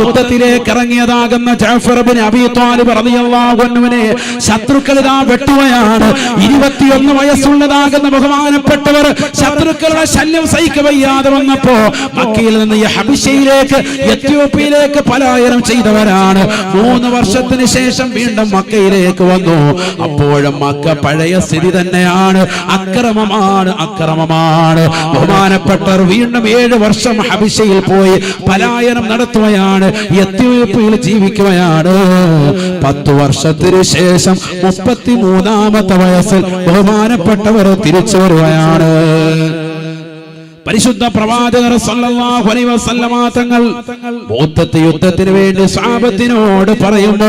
യുദ്ധത്തിലേക്ക് ഇറങ്ങിയതാകുന്ന ജാഫർ ബിൻ അബി റളിയല്ലാഹു അൻഹുവിനെ ശത്രുക്കൾ ഇതാ വെട്ടുകയാണ്. ഇരുപത്തിയൊന്ന് വയസ്സുള്ളതാകുന്ന ബഹുമാനപ്പെട്ടവർ ശത്രുക്കളുടെ ശല്യം സഹിക്കവയ്യാതെ വന്നപ്പോ മക്കയിൽ നിന്ന് ഹബിഷയിലേക്ക് എത്യോപ്യയിലേക്ക് പലായനം ചെയ്തവരാണ്. മൂന്ന് വർഷത്തിന് ശേഷം വീണ്ടും മക്കയിലേക്ക് വന്നു. അപ്പോഴും മക്ക പഴയ സ്ഥിതി തന്നെയാണ്. അക്രമമാണ് അക്രമമാണ്. ബഹുമാനപ്പെട്ടവർ വീണ്ടും ഏഴ് വർഷം ഹബിഷയിൽ പോയി പലായനം നടത്തുകയാണ് എത്യോപ്യയിൽ ജീവിക്കുകയാണ് പത്തു വർഷത്തിനു ശേഷം മുപ്പത്തി മൂന്നാമത്തെ വയസ്സിൽ ബഹുമാനപ്പെട്ടവർ തിരിച്ചു വരുകയാണ് പരിശുദ്ധ പ്രവാചകർ തങ്ങൾ ബൗദ്ധത്തെ യുദ്ധത്തിന് വേണ്ടി സ്വഹാബത്തിനോട് പറയുമ്പോ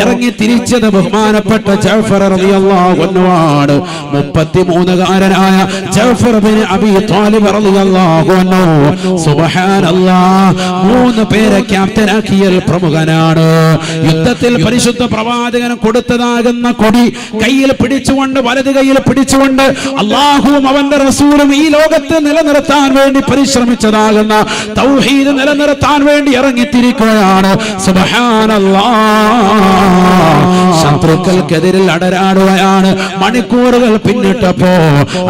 ഇറങ്ങി തിരിച്ചത് ബഹുമാനപ്പെട്ട ജഅഫർ റളിയല്ലാഹു അൻഹു ആണ് 33 കാരനായ ജഅഫർ ബിൻ അബി റളിയല്ലാഹു അൻഹു. സുബ്ഹാനല്ലാഹ്. മൂന്ന് പേരെ ക്യാപ്റ്റനാക്കിയ പ്രമുഖനാണ്. യുദ്ധത്തിൽ പരിശുദ്ധ പ്രവാചകൻ കൊടുത്തതാകുന്ന കൊടി കയ്യിൽ പിടിച്ചുകൊണ്ട് വലത് കയ്യിൽ പിടിച്ചുകൊണ്ട് അള്ളാഹുവും അവന്റെ റസൂലും ഈ ലോകത്ത് നിലനിർത്താൻ വേണ്ടി പരിശ്രമിച്ചതാകുന്ന തൗഹീദ് നിലനിർത്താൻ വേണ്ടി ഇറങ്ങിത്തിരിക്കുകയാണ്. ശത്രുക്കൾക്കെതിരിൽ അടരാടുകയാണ്. മണിക്കൂറുകൾ പിന്നിട്ടപ്പോ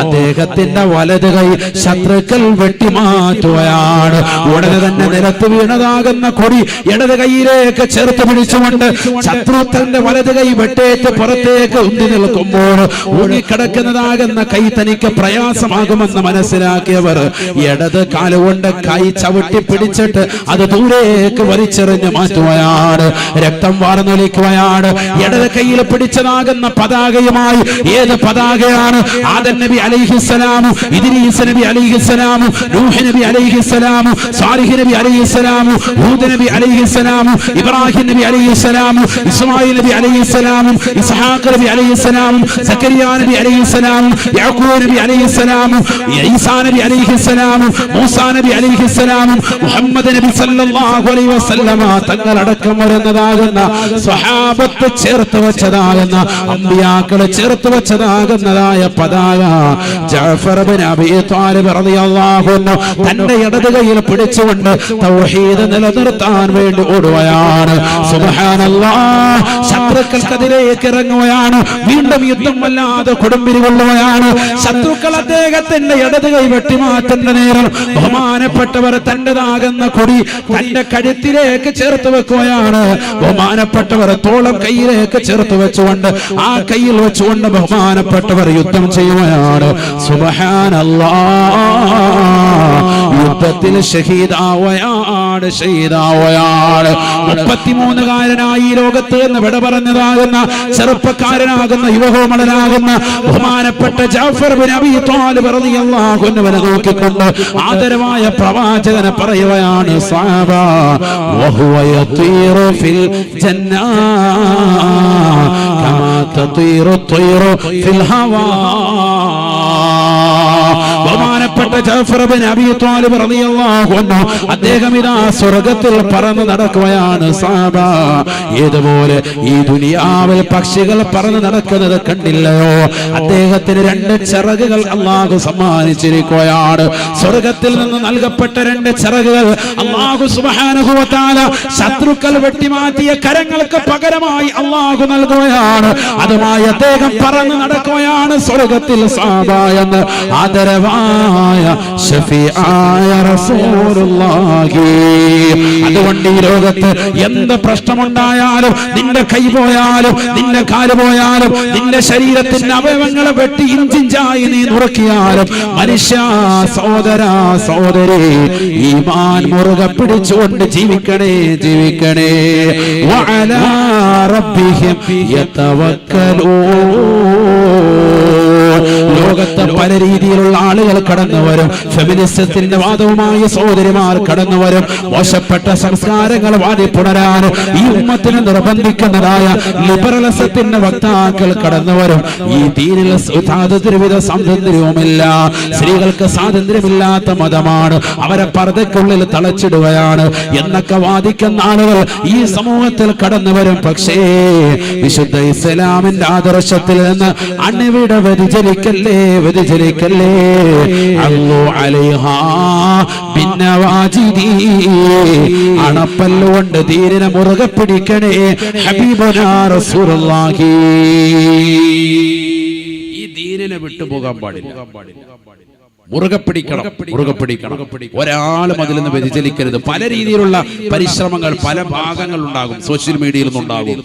അദ്ദേഹത്തിന്റെ വലത് കൈ ശത്രുക്കൾ വെട്ടിമാറ്റുകയാണ്. ഉടനെ തന്നെ നിലത്ത് വീണതാകുന്ന കൊടി ഇടത് കൈയിലേക്ക് ചേർത്ത് പിടിച്ചുകൊണ്ട് ശത്രുത്തന്റെ വലത് കൈ വെട്ടേറ്റ് പുറത്തേക്ക് ഉന്തി നിൽക്കുമ്പോൾ ഊങ്ങിക്കിടക്കുന്നതാകുന്ന കൈ തനിക്ക് പ്രയാസമാകുമെന്ന് മനസ്സിലാക്കിയവർ ഇടത് കാലുകൊണ്ട് കൈ ചവിട്ടി പിടിച്ചിട്ട് അത് ദൂരേക്ക് വലിച്ചെറിഞ്ഞ് മാറ്റുകയാണ് രക്തം വാർന്നൊലിക്കുകയാണ് ഇടത് കയ്യിൽ പിടിച്ചതാകുന്ന പതാകയുമായി ഏത് പതാകയാണ് ആദൻ നബി അലിഹിസ്സലാമു ഇദ്രീസ് നബി അലിഹിസ്സലാമു നൂഹ് നബി അലിഹിസ്സലാമു സാലിഹ് നബി അലിഹിസ്സലാമു ഹൂദ് നബി അലിഹിസ്സലാമു ഇബ്രാഹിം നബി അലിഹിസ്സലാമു ഇസ്മായിൽ നബി അലൈഹിസ്സലാമും ഇസ്ഹാഖ് നബി അലൈഹിസ്സലാമും സക്കരിയ നബി അലൈഹിസ്സലാമും യാക്കൂബ് നബി അലൈഹിസ്സലാമും ഈസാ നബി അലൈഹിസ്സലാമും മൂസാ നബി അലൈഹിസ്സലാമും മുഹമ്മദ് നബി സല്ലല്ലാഹു അലൈഹി വസല്ലമ തങ്ങളടക്കം വരുന്നതാകുന്ന സ്വഹാബത്ത് ചേർത്ത് വെച്ചതാകുന്ന അമ്പിയാക്കളെ ചേർത്ത് വെച്ചതാകുന്നതായ പതാക ജഅഫർ ബിൻ അബീ ത്വാലിബ് റളിയല്ലാഹു അൻഹു തന്റെ ഇടത് കൈയിൽ പിടിച്ചുകൊണ്ട് തൗഹീദ് നിലനിർത്താൻ വേണ്ടി ഓടുകയാണ്. സുബ്ഹാനല്ലാഹ് ശത്രുക്കൾക്കെതിരേക്ക് ഇറങ്ങുകയാണ്. വീണ്ടും യുദ്ധം വല്ലാതെ കൊടുമ്പിരി കൊള്ളുകയാണ്. ശത്രുക്കൾ അദ്ദേഹത്തിന്റെ ഇടത് കൈ വെട്ടിമാറ്റുന്ന നേരം ബഹുമാനപ്പെട്ടവർ തന്റെതാകുന്ന കൊടി തന്റെ കഴുത്തിലേക്ക് ചേർത്ത് വെക്കുകയാണ്. ബഹുമാനപ്പെട്ടവർ തോളം കയ്യിലേക്ക് ചേർത്ത് വെച്ചുകൊണ്ട് ആ കയ്യിൽ വെച്ചുകൊണ്ട് ബഹുമാനപ്പെട്ടവർ യുദ്ധം ചെയ്യുകയാണ്. സുബഹാനല്ലാ യുദ്ധത്തിൽ ഷഹീദാവയാണ് ഷഹീദാവയാണ് മുപ്പത്തിമൂന്നുകാരനായി ലോകത്ത് നിന്ന് വിട പറഞ്ഞതാകുന്ന ചെറുപ്പക്കാരനാകുന്ന യുവകോമളനാകുന്ന ബഹുമാനപ്പെട്ട ജാഫർ ബിൻ അബീ ത്വാലിബ് റളിയല്ലാഹു അൻഹുവിനെ നോക്കിക്കൊണ്ട് ആദരവായ പ്രവാചകനെ പറയുകയാണ് സാബ വഹുവ യതീറു ഫിൽ ജന്നാ കമാ തതീറു ത്വയ്റു ഫിൽ ഹവാ. ബഹുമാനപ്പെട്ട ജാഫർ ബിൻ അബീ റളിയല്ലാഹു അൻഹു അദ്ദേഹം ഇതാ സ്വർഗത്തിൽ പറന്നു നടക്കുകയാണ് സാബ. ഏതുപോലെ ഈ ദുനിയാവിൽ പക്ഷികൾ പറന്നു നടക്കുന്നത് കണ്ടില്ലയോ? അദ്ദേഹത്തിന് രണ്ട് ചിറകുകൾ അള്ളാഹു സമ്മാനിച്ചിരിക്കുകയാണ്. സ്വർഗത്തിൽ നിന്ന് നൽകപ്പെട്ട രണ്ട് ചിറകുകൾ അള്ളാഹു സുബ്ഹാനഹു വ തആല ശത്രുക്കൾ വെട്ടിമാറ്റിയ കരങ്ങൾക്ക് പകരമായി അള്ളാഹു നൽകുകയാണ്. അതുമായി അദ്ദേഹം പറന്നു നടക്കുകയാണ് സ്വർഗത്തിൽ സാബ എന്ന്. ആദരവായ ഷഫീആയ റസൂലുള്ളാഹി. അതുകൊണ്ട് ഈ ലോകത്ത് എന്ത് പ്രശ്നമുണ്ടായാലും നിന്റെ കൈ പോയാലും നിന്റെ കാൽ പോയാലും നിന്റെ ശരീരത്തിന്റെ അവയവങ്ങളെ വെട്ടി ഇഞ്ചിഞ്ചായി നീ നുറുക്കിയാലും മനുഷ്യ സഹോദര സഹോദരി ഈമാൻ മുറുകെ പിടിച്ചുകൊണ്ട് ജീവിക്കണേ ജീവിക്കണേ. റബ്ബിഹിം യതവക്കലൂൻ. ലോകത്ത് പല രീതിയിലുള്ള ആളുകൾ കടന്നു വരും. ഫെമിനിസത്തിന്റെ വാദവുമായ സഹോദരിമാർ കടന്നു വരും. മോശപ്പെട്ട സംസ്കാരങ്ങൾ വാടി പുണരാൻ ഈ ഉമ്മത്തിനെ നിർബന്ധിക്കുന്നതായ ലിബറലിസത്തിന്റെ വക്താക്കൾ കടന്നു വരും. ഈ തീരിൽ സ്വാതന്ത്ര്യവിധ സ്വാതന്ത്ര്യവുമില്ല. സ്ത്രീകൾക്ക് സ്വാതന്ത്ര്യമില്ലാത്ത മതമാണ്. അവരെ പർദ്ദയ്ക്കുള്ളിൽ തളച്ചിടുകയാണ് എന്നൊക്കെ വാദിക്കുന്ന ആളുകൾ ഈ സമൂഹത്തിൽ കടന്നു വരും. പക്ഷേ വിശുദ്ധ ഇസ്ലാമിന്റെ ആദർശത്തിൽ നിന്ന് അണിവിട വ്യതിചലിക്കല്ലേ വ്യതിചലിക്കല്ലേ അല്ലോ പിന്നെ ഭിന്നവാജിദീ അണപ്പല്ലുകൊണ്ട് തീരിനെ മുറുകെ പിടിക്കണേ ഹബീബനാ റസൂലുള്ളാഹി. ഈ ദീനിനെ വിട്ടുപോകാൻ പാടില്ല. മുറുകെ പിടിക്കണം മുറുകെ പിടിക്കണം ഒരാളും അതിൽ നിന്ന് വ്യതിചലിക്കരുത്. പല രീതിയിലുള്ള പരിശ്രമങ്ങൾ പല ഭാഗങ്ങൾ ഉണ്ടാകും സോഷ്യൽ മീഡിയയിൽ നിന്നുണ്ടാകും.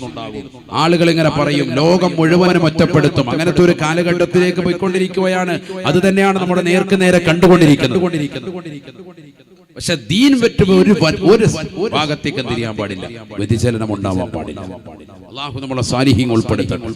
ആളുകൾ ഇങ്ങനെ പറയും ലോകം മുഴുവനും ഒറ്റപ്പെടുത്തും. അങ്ങനത്തെ ഒരു കാലഘട്ടത്തിലേക്ക് പോയിക്കൊണ്ടിരിക്കുകയാണ്. അത് തന്നെയാണ് നമ്മുടെ നേർക്ക് നേരെ കണ്ടുകൊണ്ടിരിക്കുന്നത്. പക്ഷെ ദീൻ പറ്റുമ്പോൾ ഒരു ഒരു ഭാഗത്തേക്ക് തിരിയാൻ പാടില്ല? വ്യതിചലനം ഉണ്ടാവാൻ പാടില്ല. അള്ളാഹു നമ്മളെ സാലിഹ്യം ഉൾപ്പെടുത്തണം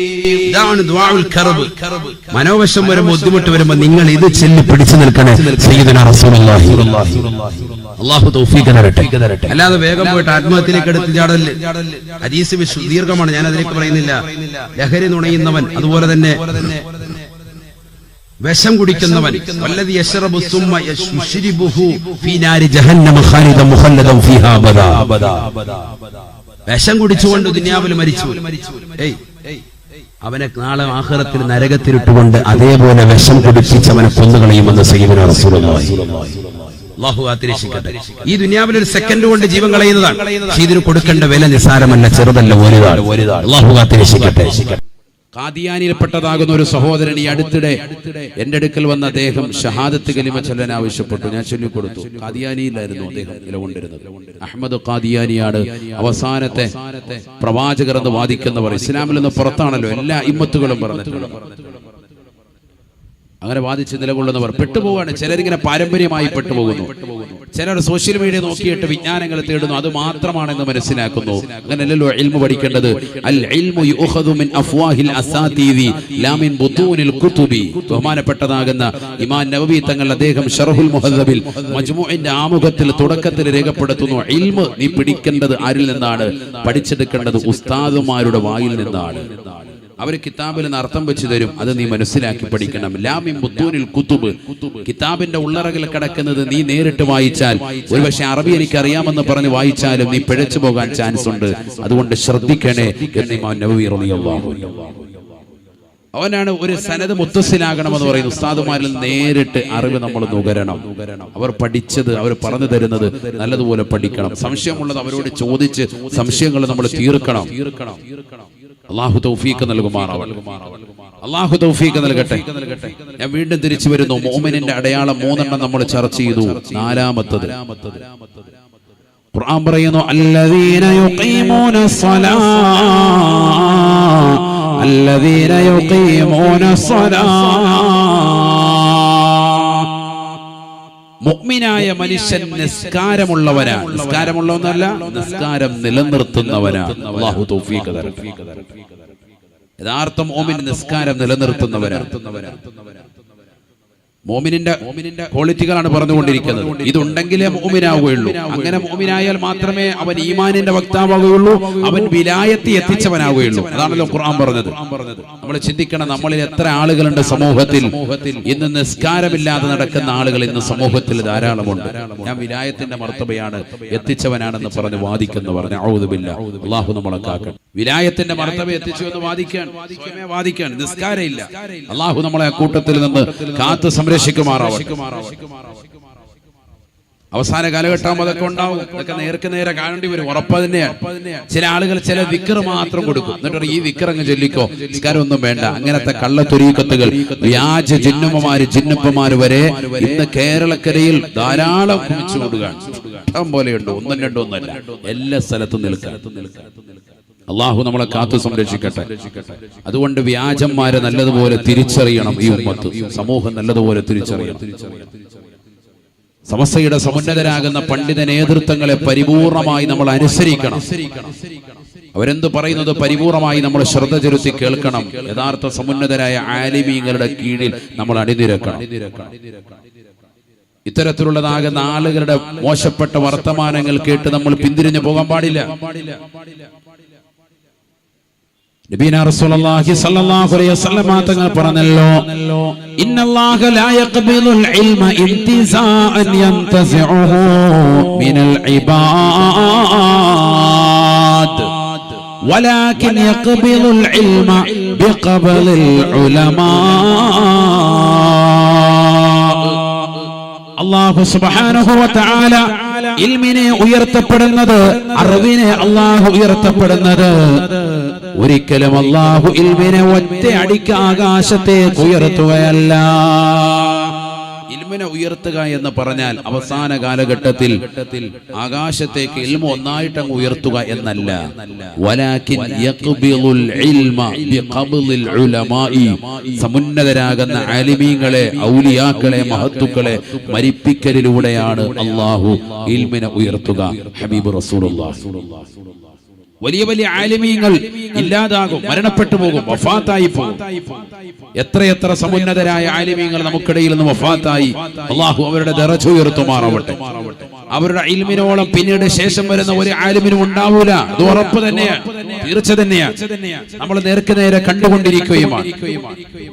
ഇതാണ് മനോവശം വരുമ്പോ ബുദ്ധിമുട്ട് വരുമ്പോ നിങ്ങൾ ഇത് ചെല്ലി പിടിച്ചു നിൽക്കണേ അള്ളാഹു തൗഫീഖ് തരട്ടെ. അല്ലാതെ വേഗം പോയിട്ട് ആത്മഹത്യയിലേക്ക് എടുത്ത് ചാടൽ. ഹദീസ് ദീർഘമാണ് ഞാൻ അതിലേക്ക് പറയുന്നില്ല. ലഹരി നുണയുന്നവൻ അതുപോലെ തന്നെ വിഷം കുടിക്കുന്നവൻ. വല്ലതി യശ്റബു സുമ്മ യശ്രിബുഹു ഫീ നാരി ജഹന്നമ ഖാലിദൻ മുഖല്ലദൻ ഫീഹാ അബദാ വിഷം കുടിച്ചുകൊണ്ട് ദുനിയാവിൽ മരിച്ചു. ഏയ്. അവനെ നാളെ ആഹാരത്തിൽ നരകത്തിലിട്ടുകൊണ്ട് അതേപോലെ വിഷം കുടിപ്പിച്ച് അവനെ കൊന്നുകളയുമെന്ന് ഈ ദുനിയാവിൽ ഒരു സെക്കൻഡ് കൊണ്ട് ജീവൻ കളയുന്നതാണ്. ഇതിന് കൊടുക്കേണ്ട വില നിസാരമല്ല ചെറുതല്ല ഒരു അല്ലാഹു കാത്തിരക്ഷിക്കട്ടെ കാദിയാനിൽപ്പെട്ടതാകുന്ന ഒരു സഹോദരൻ ഈ അടുത്തിടെ എന്റെ അടുക്കൽ വന്ന അദ്ദേഹം ഷഹാദത്ത് കലിമ ചൊല്ലാൻ ആവശ്യപ്പെട്ടു. ഞാൻ ചൊല്ലിക്കൊടുത്തു. കാദിയാനിയിലായിരുന്നു അദ്ദേഹം നിലകൊണ്ടിരുന്നത്. അഹമ്മദ് കാദിയാനിയാണ് അവസാനത്തെ പ്രവാചകർ എന്ന് വാദിക്കുന്നവർ. ഇസ്ലാമിൽ നിന്ന് പുറത്താണല്ലോ എല്ലാ ഇമ്മത്തുകളും പറഞ്ഞിട്ടുള്ളത്. അങ്ങനെ വാദിച്ച് നിലകൊള്ളുന്നവർ പെട്ടുപോവാണ് ചിലരിങ്ങനെ പാരമ്പര്യമായി പെട്ടുപോകുന്നു. ചിലർ സോഷ്യൽ മീഡിയ നോക്കിയിട്ട് വിജ്ഞാനങ്ങൾ തേടുന്നു. അത് മാത്രമാണെന്ന് മനസ്സിലാക്കുന്നു. അങ്ങനെയല്ലല്ലോ ഇൽമു പഠിക്കേണ്ടത്. അൽ ഇൽമു യുഖദു മിൻ അഫ്വാഹിൽ അസാതീദി ലാ മിൻ ബുതൂനിൽ കുതുബി ബഹുമാനപ്പെട്ടതാകുന്ന ഇമാം നവവി തങ്ങൾ അദ്ദേഹം ഷർഹുൽ മുഹദ്ദബിൽ മജ്മുഇന്റെ ആമുഖത്തിൽ തുടക്കത്തിൽ രേഖപ്പെടുത്തുന്നു. ഇൽമു നീ പിടിക്കേണ്ടത് ആരിൽ നിന്നാണ്? പഠിച്ചെടുക്കേണ്ടത് ഉസ്താദുമാരുടെ വായിൽ നിന്നാണ്. അവർ കിതാബിൽ നിന്ന് അർത്ഥം വെച്ച് തരും. അത് നീ മനസ്സിലാക്കി പഠിക്കണം. ലാമിൻ മുത്തൂനിൽ കുത്തുബ്. കിതാബിന്റെ ഉള്ളറകിൽ കിടക്കുന്നത് നീ നേരിട്ട് വായിച്ചാൽ. ഒരുപക്ഷെ അറബി എനിക്ക് അറിയാമെന്ന് പറഞ്ഞ് വായിച്ചാലും നീ പിഴച്ചു പോകാൻ ചാൻസ് ഉണ്ട്. അതുകൊണ്ട് ശ്രദ്ധിക്കണേ എന്ന് ഇമാം. അവനാണ് ഒരു സനത് മുത്തസ്സിലാകണമെന്ന് പറയുന്നത് ഉസ്താദുമാരിൽ നേരിട്ട് അറിവ് നമ്മൾ നുകരണം. അവർ പഠിച്ചത് അവർ പറഞ്ഞു തരുന്നത് നല്ലതുപോലെ പഠിക്കണം. സംശയമുള്ളത് അവരോട് ചോദിച്ച് സംശയങ്ങൾ നമ്മൾ തീർക്കണം തീർക്കണം തീർക്കണം. അള്ളാഹു തൗഫീഖ് നൽകുമാറാവട്ടെ. അള്ളാഹു തൗഫീഖ് നൽകട്ടെ. ഞാൻ വീണ്ടും തിരിച്ചു വരുന്നു. മോമിനിന്റെ അടയാളം മൂന്നെണ്ണം നമ്മൾ ചർച്ച ചെയ്തു. നാലാമത്തത്. ഖുർആൻ പറയുന്നു അല്ലദീന യുഖീമൂന സ്വലാ അല്ലദീന യുഖീമൂന സ്വലാ മുഅ്മിനായ മനുഷ്യൻ നിസ്കാരമുള്ളവനാണ് നിസ്കാരമുള്ളവനല്ല നിസ്കാരം നിലനിർത്തുന്നവനാണ് അല്ലാഹു തൗഫീഖ് തരട്ടെ. യഥാർത്ഥ മോമിൻ നിസ്കാരം നിലനിർത്തുന്നവനാണ് മോമിനിന്റെ മോമിനിന്റെ ക്വാളിറ്റികളാണ് പറഞ്ഞുകൊണ്ടിരിക്കുന്നത്. ഇതുണ്ടെങ്കിലേ മോമിനാവുകയുള്ളൂ. അങ്ങനെ മോമിനായാൽ മാത്രമേ അവൻ ഈമാനിന്റെ വക്താവുകയുള്ളൂ അവൻ വിലായത്തി എത്തിച്ചവനാവുകയുള്ളൂ അതാണല്ലോ ഖുർആൻ പറഞ്ഞത്. നമ്മൾ ചിന്തിക്കണം നമ്മളിൽ എത്ര ആളുകളുണ്ട് സമൂഹത്തിൽ. ഇന്ന് നിസ്കാരമില്ലാതെ നടക്കുന്ന ആളുകൾ ഇന്ന് സമൂഹത്തിൽ ധാരാളമുണ്ട്. ഞാൻ വിലായത്തിന്റെ മർത്തബയാണ് എത്തിച്ചവനാണെന്ന് പറഞ്ഞ് വാദിക്കുന്നു പറഞ്ഞു ഔതുമില്ല അള്ളാഹു നമ്മളെ കാക്കണം വിലായത്തിന്റെ മർത്തബ എത്തിച്ചു എന്ന് വാദിക്കാൻ വാദിക്കാൻ നിസ്കാരമില്ല അള്ളാഹു നമ്മളെ ആ കൂട്ടത്തിൽ നിന്ന് കാത്ത് സംരക്ഷിക്കുമാറാവട്ടെ. അവസാന കാലഘട്ടം അതൊക്കെ ഉണ്ടാവും. ഇതൊക്കെ നേർക്ക് നേരെ കാണേണ്ടി വരും. ഉറപ്പ് തന്നെയാണ്. ചില ആളുകൾ ചില വിക്കർ മാത്രം കൊടുക്കും. എന്നിട്ട് ഈ വിക്കർ അങ്ങ് ചൊല്ലിക്കോ. നിസ്കാരം ഒന്നും വേണ്ട. അങ്ങനത്തെ കള്ളത്തൊരീക്കത്തുകൾ വ്യാജ ജിന്നുമ്മമാര് ജിന്നുപ്പമാര് വരെ ഇന്ന് കേരളക്കരയിൽ ധാരാളം കുമിച്ചു കൊടുക്കുകയാണ് പോലെയുണ്ട്. ഒന്നും രണ്ടും ഒന്നല്ല എല്ലാ സ്ഥലത്തും നിൽക്കാൻ. അള്ളാഹു നമ്മളെ കാത്തു സംരക്ഷിക്കട്ടെ. അതുകൊണ്ട് വ്യാജന്മാരെ നല്ലതുപോലെ തിരിച്ചറിയണം ഈ ഉമ്മത്ത്. സമൂഹം നല്ലതുപോലെ തിരിച്ചറിയണം. സമസ്തയുടെ സമുന്നതരാകുന്ന പണ്ഡിത നേതൃത്വങ്ങളെ പരിപൂർണമായി നമ്മൾ അനുസരിക്കണം. അവരെന്ത് പറയുന്നത് പരിപൂർണമായി നമ്മൾ ശ്രദ്ധ ചെലുത്തി കേൾക്കണം. യഥാർത്ഥ സമുന്നതരായ ആലിമീങ്ങളുടെ കീഴിൽ നമ്മൾ അണിനിരക്കണം. ഇത്തരത്തിലുള്ളതാകുന്ന ആളുകളുടെ മോശപ്പെട്ട വർത്തമാനങ്ങൾ കേട്ട് നമ്മൾ പിന്തിരിഞ്ഞു പോകാൻ പാടില്ല. നബീന റസൂലുള്ളാഹി സ്വല്ലല്ലാഹു അലൈഹി വസല്ലമ തങ്ങൾ പറഞ്ഞല്ലോ ഇന്നല്ലാഹ ലാ യഖ്ബിലുൽ ഇൽമ ഇന്തിസാഅൻ യന്തസിഉഹു മിനൽ ഇബാദ് ولكن يقبل العلم بقبل العلماء അള്ളാഹു സുബ്ഹാനഹു വ തആല ഇൽമിനെ ഉയർത്തപ്പെടുന്നത് അറിവിനെ അള്ളാഹു ഉയർത്തപ്പെടുന്നത്. ഒരിക്കലും അള്ളാഹു ഇൽമിനെ ഒറ്റ അടിക്ക് ആകാശത്തേക്ക് ഉയർത്തുകയല്ല. ഇൽമിനെ ഉയർത്തുക എന്ന് പറഞ്ഞാൽ അവസാന കാലഘട്ടത്തിൽ ആകാശത്തേക്ക് ഇൽമ ഒന്നായിട്ട് അങ്ങ് ഉയർത്തുക എന്നല്ല. സമുന്നതരാകുന്ന ആലിമീങ്ങളെ ഔലിയാക്കളെ മഹത്തുക്കളെ മരിപ്പിക്കലിലൂടെയാണ് അള്ളാഹു ഇൽമിനെ ഉയർത്തുക. ഹബീബ് റസൂലുള്ളാഹി. വലിയ വലിയ ആലിമീങ്ങൾ ഇല്ലാതാകും മരണപ്പെട്ടു പോകും വഫാത്തായി പോകും. എത്രയെത്ര സമുന്നതരായ ആലിമീങ്ങൾ നമുക്കിടയിൽ നിന്ന് വഫാത്തായി. അള്ളാഹു അവരുടെ ദറജ ഉയർത്തുമാറാവട്ടെ. അവരുടെ ഇൽമിനോളം പിന്നീട് ശേഷം വരുന്ന ഒരു ആലിമിനും ഉണ്ടാവൂല. അത് ഉറപ്പ് തന്നെയാണ് തീർച്ച തന്നെയാണ് നമ്മൾ നേർക്ക് നേരെ കണ്ടുകൊണ്ടിരിക്കുകയുമാണ്.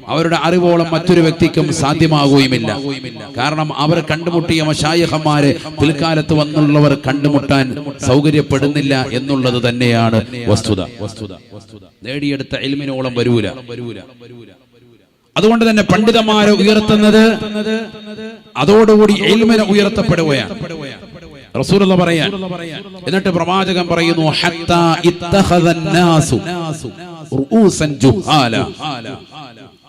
അവരുടെ അറിവോളം മറ്റൊരു വ്യക്തിക്കും സാധ്യമാകുകയുമില്ല. കാരണം അവർ കണ്ടുമുട്ടിയ മഷായഹന്മാരെ പിൽക്കാലത്ത് വന്നുള്ളവർ കണ്ടുമുട്ടാൻ സൗകര്യപ്പെടുന്നില്ല എന്നുള്ളത് തന്നെയാണ് വസ്തുത വസ്തുത. വസ്തുത. നേടിയെടുത്ത എൽമിനോളം വരൂല. അതുകൊണ്ട് തന്നെ പണ്ഡിതന്മാരെ ഉയർത്തുന്നത് അതോടുകൂടി എൽമിനെ ഉയർത്തപ്പെടുകയാണ്. റസൂലുള്ള പറയാൻ. എന്നിട്ട് പ്രവാചകൻ പറയുന്നു ഹത്താ ഇത്തഖദൻ നാസു റൂസൻ ജുഹാല.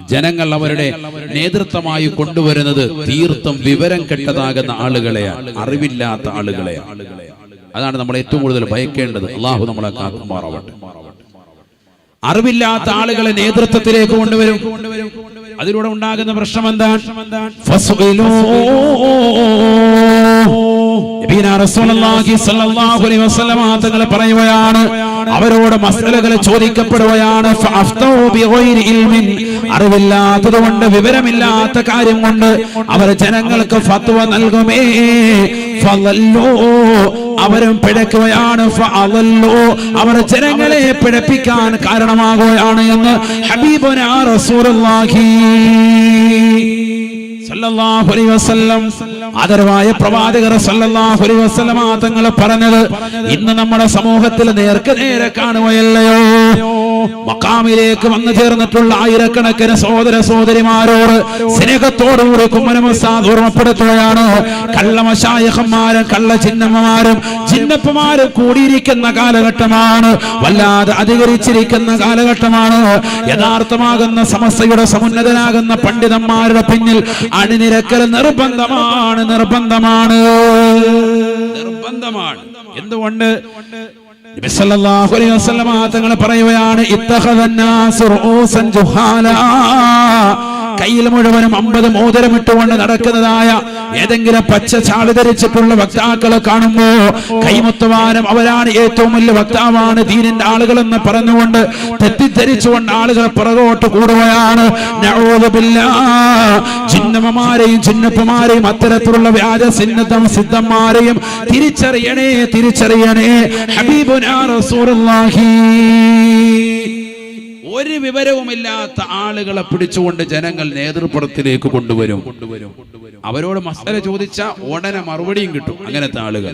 ജനങ്ങൾ അവരുടെ നേതൃത്വമായി കൊണ്ടുവരുന്നത് തീർത്തും വിവരം കെട്ടതാകുന്ന ആളുകളെയാണ് അറിവില്ലാത്ത ആളുകളെയാണ്. അതാണ് നമ്മൾ ഏറ്റവും കൂടുതൽ ഭയക്കേണ്ടത്. അള്ളാഹു നമ്മളെ കാക്കുമാറാവട്ടെ. അറിവില്ലാത്ത ആളുകളെ നേതൃത്വത്തിലേക്ക് കൊണ്ടുവരും. അതിലൂടെ ഉണ്ടാകുന്ന പ്രശ്നം എന്താണ്? തങ്ങൾ പറയുകയാണ്. അവരോട് മസലകൾ ചോദിക്കപ്പെടുകയാണ്. അറിവില്ലാത്തത് കൊണ്ട് വിവരമില്ലാത്ത കാര്യം കൊണ്ട് അവർ ജനങ്ങൾക്ക് ഫത്വ നൽകുമേ. അവരും പിഴക്കുകയാണ്. അവർ ജനങ്ങളെ പിഴപ്പിക്കാൻ കാരണമാകുകയാണ് എന്ന് ഹബീബുനാ റസൂലുള്ളാഹി ആദരവായ പ്രവാചകർ തങ്ങൾ പറഞ്ഞത്. ഇന്ന് നമ്മുടെ സമൂഹത്തിൽ നേർക്ക് നേരെ കാണുകയല്ലയോ? മക്കാമിലേക്ക് വന്നു ചേർന്നിട്ടുള്ള ആയിരക്കണക്കിന് സഹോദര സഹോദരിമാരോട് സ്നേഹത്തോടുകൂടി കുമ്മനമസാദ് ഓർമ്മപ്പെടുത്തുകയാണ്. കള്ളമശായഹന്മാരും കള്ള ചിന്നമ്മമാരും ചിന്നപ്പമാരും കൂടിയിരിക്കുന്ന കാലഘട്ടമാണ്. വല്ലാതെ അധികരിച്ചിരിക്കുന്ന കാലഘട്ടമാണ്. യഥാർത്ഥമാകുന്ന സമസ്തയുടെ സമുന്നതനാകുന്ന പണ്ഡിതന്മാരുടെ പിന്നിൽ അണിനിരക്കൽ നിർബന്ധമാണ് നിർബന്ധമാണ്. നിർബന്ധമാണ്. എന്തുകൊണ്ട്? തങ്ങൾ പറയുകയാണ് ഇത്തഖദന്നാസു റൂസൻ ജുഹാല. കയ്യിൽ മുഴുവനും അമ്പത് മോതിരം ഇട്ടുകൊണ്ട് നടക്കുന്നതായ ഏതെങ്കിലും പച്ച ചാൾ ധരിച്ചിട്ടുള്ള വക്താക്കളെ കാണുമ്പോ കൈമുത്തുവാനും അവരാണ് ഏറ്റവും വലിയ വക്താവാണ് ദീനിന്റെ ആളുകൾ എന്ന് പറഞ്ഞുകൊണ്ട് തെറ്റിദ്ധരിച്ചുകൊണ്ട് ആളുകൾ പുറകോട്ട് കൂടുകയാണ്. ചിന്നമ്മമാരെയും ചിന്നപ്പമാരെയും അത്തരത്തിലുള്ള വ്യാജ സിന്നതം സിദ്ധന്മാരെയും തിരിച്ചറിയണേ തിരിച്ചറിയണേ. ഹബീബുനാ റസൂലുള്ളാഹി. ഒരു വിവരവുമില്ലാത്ത ആളുകളെ പിടിച്ചുകൊണ്ട് ജനങ്ങൾ നേതൃത്വത്തിലേക്ക് കൊണ്ടുവരും. അവരോട് മസല ചോദിച്ച ഉടനെ മറുപടിയും കിട്ടും. അങ്ങനത്തെ ആളുകൾ.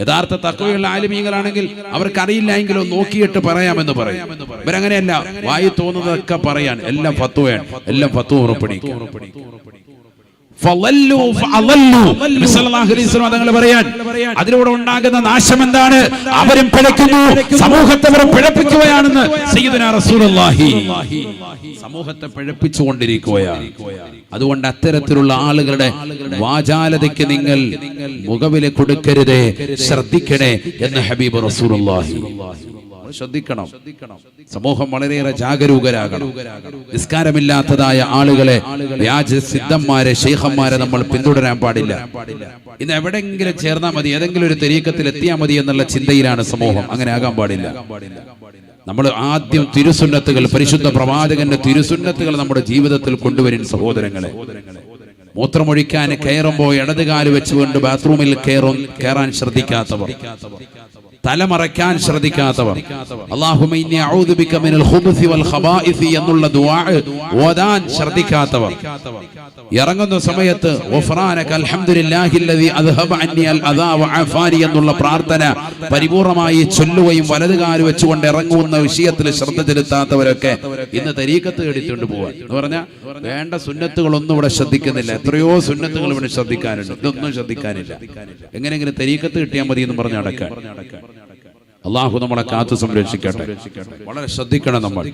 യഥാർത്ഥ തക്കവയുള്ള ആലിമീകളാണെങ്കിൽ അവർക്ക് അറിയില്ല എങ്കിലും നോക്കിയിട്ട് പറയാമെന്ന് പറയും. ഇവരങ്ങനെയല്ല വായി തോന്നുന്നതൊക്കെ പറയാൻ. എല്ലാം ഫത്വയാണ്. എല്ലാം ഫത്വ ഉറപ്പടിക്കും പറയാൻ അതിലൂടെ ഉണ്ടാകുന്ന നാശം എന്താണ്? അവരും പിഴയ്ക്കുന്നു സമൂഹത്തെ അവരും പിഴപ്പിക്കുകയാണെന്ന് സമൂഹത്തെ പിഴപ്പിച്ചുകൊണ്ടിരിക്കുകയാണ്. അതുകൊണ്ട് അത്തരത്തിലുള്ള ആളുകളുടെ വാചാലതയ്ക്ക് നിങ്ങൾ മുഖവില കൊടുക്കരുതേ. ശ്രദ്ധിക്കണേ എന്ന് ഹബീബ് റസൂലുള്ളാഹി. ശ്രദ്ധിക്കണം. സമൂഹം വളരെയേറെ ജാഗരൂകരാകണം. നിസ്കാരമില്ലാത്തതായ ആളുകളെ വ്യാജ സിദ്ധന്മാരെ ശൈഖന്മാരെ നമ്മൾ പിന്തുടരാൻ പാടില്ല. ഇന്ന് എവിടെയെങ്കിലും ചേർന്നാൽ മതി ഏതെങ്കിലും ഒരു തെരീക്കത്തിൽ എത്തിയാൽ മതി എന്നുള്ള ചിന്തയിലാണ് സമൂഹം. അങ്ങനെ ആകാൻ പാടില്ല. നമ്മൾ ആദ്യം തിരുസുന്നത്തുകൾ പരിശുദ്ധ പ്രവാചകന്റെ തിരുസുന്നത്തുകൾ നമ്മുടെ ജീവിതത്തിൽ കൊണ്ടുവരും സഹോദരങ്ങളെ. മൂത്രമൊഴിക്കാൻ കയറുമ്പോൾ ഇടതുകാൽ വെച്ചുകൊണ്ട് ബാത്റൂമിൽ കയറും കയറാൻ ശ്രദ്ധിക്കാത്തവർ. തലമറയ്ക്കാൻ ശ്രദ്ധിക്കാത്തവർ. എന്നുള്ള ഓതാൻ ശ്രദ്ധിക്കാത്തവർ. ഇറങ്ങുന്ന സമയത്ത് എന്നുള്ള പ്രാർത്ഥന പരിപൂർണമായി ചൊല്ലുകയും വലതുകാൽ വെച്ചുകൊണ്ട് ഇറങ്ങുന്ന വിഷയത്തിൽ ശ്രദ്ധ ചെലുത്താത്തവരൊക്കെ ഇന്ന് തരീക്കത്ത് എടുത്തുകൊണ്ട് പോവാൻ. എന്ന് പറഞ്ഞാൽ വേണ്ട സുന്നത്തുകളൊന്നും ഇവിടെ ശ്രദ്ധിക്കുന്നില്ല. എത്രയോ സുന്നത്തുകൾ ഇവിടെ ശ്രദ്ധിക്കാനുണ്ട്. ഇതൊന്നും ശ്രദ്ധിക്കാനില്ല. എങ്ങനെയെങ്കിലും തരീക്കത്ത് കിട്ടിയാൽ മതി എന്ന് പറഞ്ഞ് നടക്കാൻ. അള്ളാഹു നമ്മളെ കാത്തു സംരക്ഷിക്കട്ടെ. വളരെ ശ്രദ്ധിക്കണം നമ്മൾ.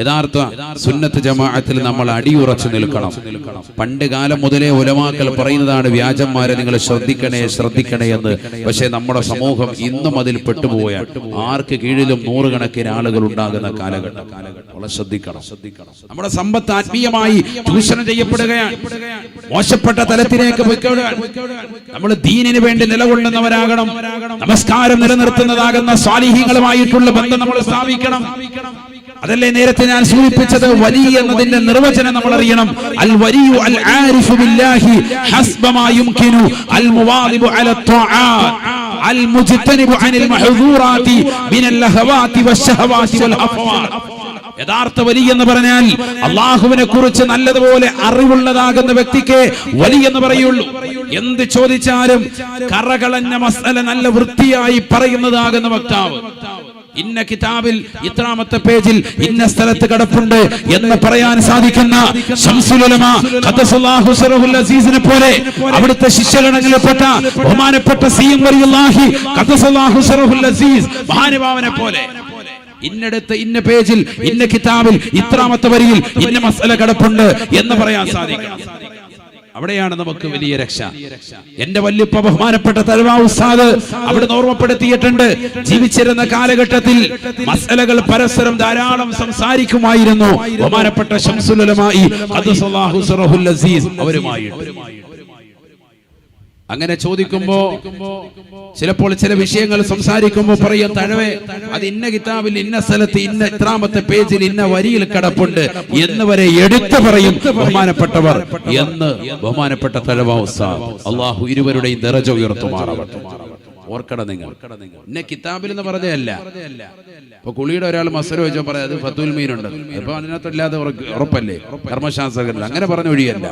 യഥാർത്ഥ സുന്നത്ത് ജമാഅത്തിൽ നമ്മൾ അടിയുറച്ചു നിൽക്കണം. പണ്ട് കാലം മുതലേ ഉലമാക്കൽ പറയുന്നതാണ് വ്യാജന്മാരെ നിങ്ങൾ ശ്രദ്ധിക്കണേ ശ്രദ്ധിക്കണേ എന്ന്. പക്ഷേ നമ്മുടെ സമൂഹം ഇന്നും അതിൽ പെട്ടുപോയാൽ ആർക്ക് കീഴിലും നൂറുകണക്കിന് ആളുകൾ ഉണ്ടാകുന്ന കാലഘട്ടം. വളരെ ശ്രദ്ധിക്കണം. ശ്രദ്ധിക്കണം നമ്മുടെ സമ്പത്ത് ആത്മീയമായി ചൂഷണം ചെയ്യപ്പെടുകയാണ്. മോശപ്പെട്ട തലത്തിലേക്ക് നമ്മൾ ദീനിന് വേണ്ടി നിലകൊള്ളുന്നവരാകണം. നമസ്കാരം നിലനിർത്തുന്നതാകുന്ന സ്വാലിഹ്യങ്ങളുമായിട്ടുള്ള ബന്ധം നമ്മൾ സ്ഥാപിക്കണം. അതല്ലേ നേരത്തെ ഞാൻ സൂചിപ്പിച്ചത്? വലി എന്നതിന്റെ നിർവചനം നമ്മൾ അറിയണം അൽ വലിയു അൽ ആരിഫു ബില്ലാഹി ഹസ്ബമാ യുംകിനു അൽ മുവാദിബു അല ത്വആത്ത് അൽ മുജ്തനിബു അനിൽ മഹ്ദൂറാത്തി മിനൽ ലഹവാത്തി വശഹവാത്തി വൽ ഹഫവാത്ത് യഥാർത്ഥ വലി എന്ന് പറഞ്ഞാൽ അള്ളാഹുവിനെ കുറിച്ച് നല്ലതുപോലെ അറിവുള്ളതാകുന്ന വ്യക്തിക്ക് വലി എന്ന് പറയുള്ളൂ. എന്ത് ചോദിച്ചാലും കറകളഞ്ഞ മസല നല്ല വൃത്തിയായി പറയുന്നതാകുന്ന വക്താവ്. ഇന്ന കിതാബിൽ ഇത്രാമത്തെ പേജിൽ ഇന്ന സ്ഥലത്ത് കിടപ്പുണ്ട് എന്ന് പറയാൻ സാധിക്കുന്ന അസീസിനെ പോലെ അവിടുത്തെ ശിഷ്യഗണങ്ങളിൽപ്പെട്ട ബഹുമാനപ്പെട്ട സി എം മഹാനുഭാവനെ പോലെ ഇന്നടത്ത് ഇന്ന പേജിൽ ഇന്ന കിതാബിൽ ഇത്രാമത്തെ വരിയിൽ ഇന്ന മസല കിടപ്പുണ്ട് എന്ന് പറയാൻ സാധിക്കും. അവിടെയാണ് നമുക്ക് വലിയ രക്ഷ. എന്റെ വല്യപ്പ ബഹുമാനപ്പെട്ട തലവാ ഉസ്താദ് അവിടെ ഓർമ്മപ്പെടുത്തിയിട്ടുണ്ട്. ജീവിച്ചിരുന്ന കാലഘട്ടത്തിൽ മസലകൾ പരസ്പരം ധാരാളം സംസാരിക്കുമായിരുന്നു. ബഹുമാനപ്പെട്ട ശംസുലമായി അവരുമായി അവരുമായിട്ട്. അങ്ങനെ ചോദിക്കുമ്പോ ചിലപ്പോൾ ചില വിഷയങ്ങൾ സംസാരിക്കുമ്പോൾ പറയും തഴവേ അത് ഇന്ന കിതാബിൽ ഇന്ന സ്ഥലത്ത് ഇന്ന ഇത്രാമത്തെ പേജിൽ ഇന്ന വരിയിൽ കിടപ്പുണ്ട് എന്ന് വരെ എടുത്തു പറയും ബഹുമാനപ്പെട്ടവർ എന്ന് ബഹുമാനപ്പെട്ട തഴവ അള്ളാഹു ഇരുവരുടെയും ദറജ ഉയർത്തുമാറാവട്ടെ. ഓർക്കണം നിങ്ങൾ. എന്നെ കിതാബിൽ എന്ന് പറഞ്ഞതല്ല. ഇപ്പൊ കുളിയുടെ ഒരാൾ മസര വെച്ചോ പറയാം അത് ഫത്തുൽ മീനുണ്ട്. ഇപ്പൊ അതിനകത്തല്ലാതെ ഉറപ്പ് ഉറപ്പല്ലേ? കർമ്മശാസ്ത്രങ്ങളിൽ അങ്ങനെ പറഞ്ഞ ഒഴിയല്ല.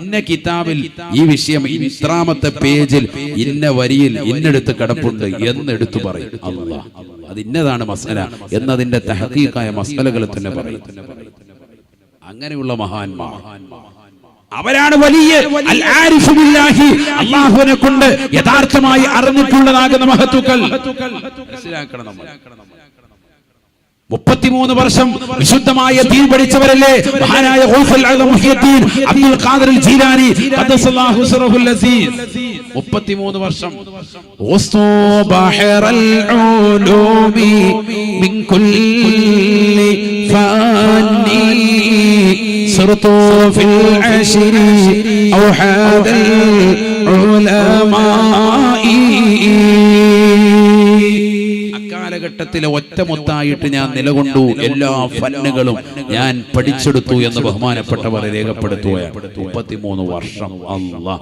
ഇന്ന കിതാബിൽ ഈ വിഷയം ഇത്രാമത്തെ പേജിൽ ഇന്ന വരിയിൽ ഇന്നെടുത്ത് കിടപ്പുണ്ട് എന്ന് എടുത്തു പറയും. അള്ളാഹ് അത് ഇന്നതാണ് മസല. എന്നതിന്റെ തഹക്കീക്കായ മസലകൾ തന്നെ പറയും. അങ്ങനെയുള്ള മഹാന്മാർ. അവരാണ് വലിയ അൽ ആരിഫു ബില്ലാഹി. അള്ളാഹുവിനെ കൊണ്ട് യഥാർത്ഥമായി അറിഞ്ഞിട്ടുള്ളതാകുന്ന മഹത്തുക്കൾ. മനസ്സിലാക്കണം നമ്മൾ. മുപ്പത്തിമൂന്ന് വർഷം വിശുദ്ധമായ തീ പഠിച്ചവരല്ലേ? മഹാനായ അബ്ദുൽ ഖാദിർ ജീലാനി അസീസ്. മുപ്പത്തിമൂന്ന് വർഷം ഉസ്തു ബഹറൽ ഉലൂമി മിൻ കുല്ലി ഫാനി صرت في العشر أوحاد العلماء അക്കാലഘട്ടത്തിലെ ഒറ്റമൊത്തായിട്ട് ഞാൻ നിലകൊണ്ടു എല്ലാ ഫന്നുകളും ഞാൻ പഠിച്ചെടുത്തു എന്ന് ബഹുമാനപ്പെട്ടവരെ രേഖപ്പെടുത്തുകയാണ് മുപ്പത്തിമൂന്ന് വർഷം അല്ലാ